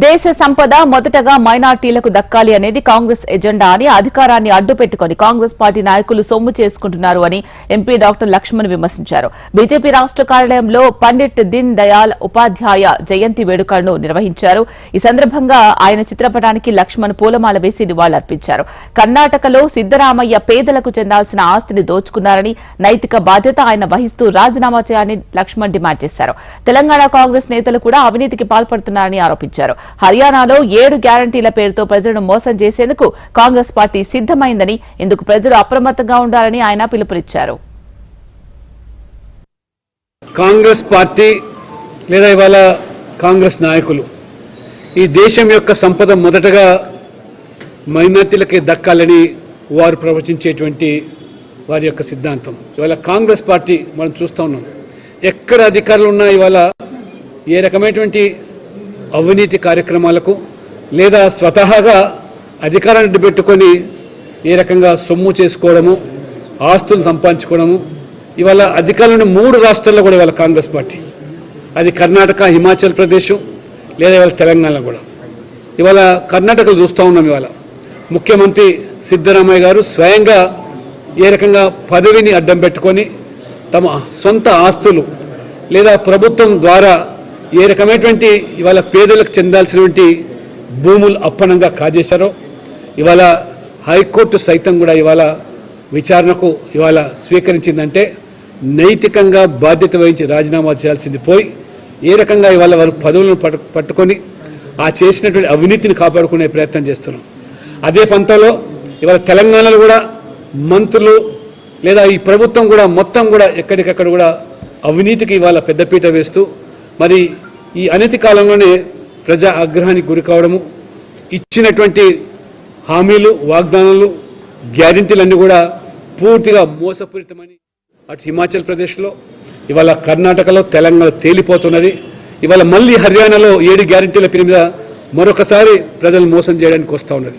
దేశ సంపద మొదటగా మైనార్టీలకు దక్కాలి అనేది కాంగ్రెస్ ఎజెండా అని అధికారాన్ని అడ్డుపెట్టుకుని కాంగ్రెస్ పార్టీ నాయకులు సొమ్ము చేసుకుంటున్నారు అని ఎంపీ డాక్టర్ లక్ష్మణ్ విమర్శించారు. బీజేపీ రాష్ట్ర కార్యాలయంలో పండిట్ దీన్ దయాల్ ఉపాధ్యాయ జయంతి వేడుకలను నిర్వహించారు. ఈ సందర్భంగా ఆయన చిత్రపటానికి లక్ష్మణ్ పూలమాల వేసి నివాళులర్పించారు. కర్ణాటకలో సిద్దరామయ్య పేదలకు చెందాల్సిన ఆస్తిని దోచుకున్నారని నైతిక బాధ్యత ఆయన వహిస్తూ రాజీనామా చేయాలని లక్ష్మణ్ డిమాండ్ చేశారు. తెలంగాణ కాంగ్రెస్ నేతలు కూడా అవినీతికి పాల్పడుతున్నారని ఆరోపించారు. హర్యానాలో ఏడు గ్యారంటీల పేరుతో ప్రజలను మోసం చేసేందుకు కాంగ్రెస్ పార్టీ సిద్దమైందని ఇందుకు ప్రజలు అప్రమత్తంగా ఉండాలని ఆయన పిలుపునిచ్చారు. కాంగ్రెస్ పార్టీ లేదా ఇవాళ కాంగ్రెస్ నాయకులు ఈ దేశం యొక్క సంపద మొదటగా మైనార్టీలకి దక్కాలని వారు ప్రవచించేటువంటి వారి యొక్క సిద్ధాంతం. ఇవాళ కాంగ్రెస్ పార్టీ మనం చూస్తూ ఉన్నాం. ఎక్కడ అధికారులు ఉన్నా ఇవాళ ఏ రకమైనటువంటి అవినీతి కార్యక్రమాలకు లేదా స్వతహాగా అధికారాన్ని పెట్టుకొని ఏ రకంగా సొమ్ము చేసుకోవడము ఆస్తులు సంపాదించుకోవడము ఇవాళ అధికారులను మూడు రాష్ట్రాల్లో కూడా ఇవాళ కాంగ్రెస్ పార్టీ. అది కర్ణాటక హిమాచల్ ప్రదేశ్ లేదా ఇవాళ తెలంగాణ కూడా. ఇవాళ కర్ణాటకలో చూస్తూ ఉన్నాం ఇవాళ. ముఖ్యమంత్రి సిద్ధరామయ్య గారు స్వయంగా ఏ రకంగా పదవిని అడ్డం పెట్టుకొని తమ సొంత ఆస్తులు లేదా ప్రభుత్వం ద్వారా ఏ రకమైనటువంటి ఇవాళ పేదలకు చెందాల్సినటువంటి భూములు అప్పనంగా కాజేశారో ఇవాళ హైకోర్టు సైతం కూడా ఇవాళ విచారణకు ఇవాళ స్వీకరించిందంటే నైతికంగా బాధ్యత వహించి రాజీనామా చేయాల్సింది పోయి ఏ రకంగా ఇవాళ వారు పదవులను పట్టుకొని ఆ చేసినటువంటి అవినీతిని కాపాడుకునే ప్రయత్నం చేస్తున్నాం అదే పంతంలో ఇవాళ తెలంగాణలో కూడా మంత్రులు లేదా ఈ ప్రభుత్వం కూడా మొత్తం కూడా ఎక్కడికక్కడ కూడా అవినీతికి ఇవాళ పెద్దపీట వేస్తూ మరి ఈ అనతి కాలంలోనే ప్రజా ఆగ్రహానికి గురి కావడము ఇచ్చినటువంటి హామీలు వాగ్దానాలు గ్యారంటీలన్నీ కూడా పూర్తిగా మోసపూరితమని అటు హిమాచల్ ప్రదేశ్లో ఇవాళ కర్ణాటకలో తెలంగాణ తేలిపోతున్నది. ఇవాళ మళ్ళీ హర్యానాలో ఏడు గ్యారంటీల పేరు మీద మరొకసారి ప్రజలు మోసం చేయడానికి వస్తూ ఉన్నది.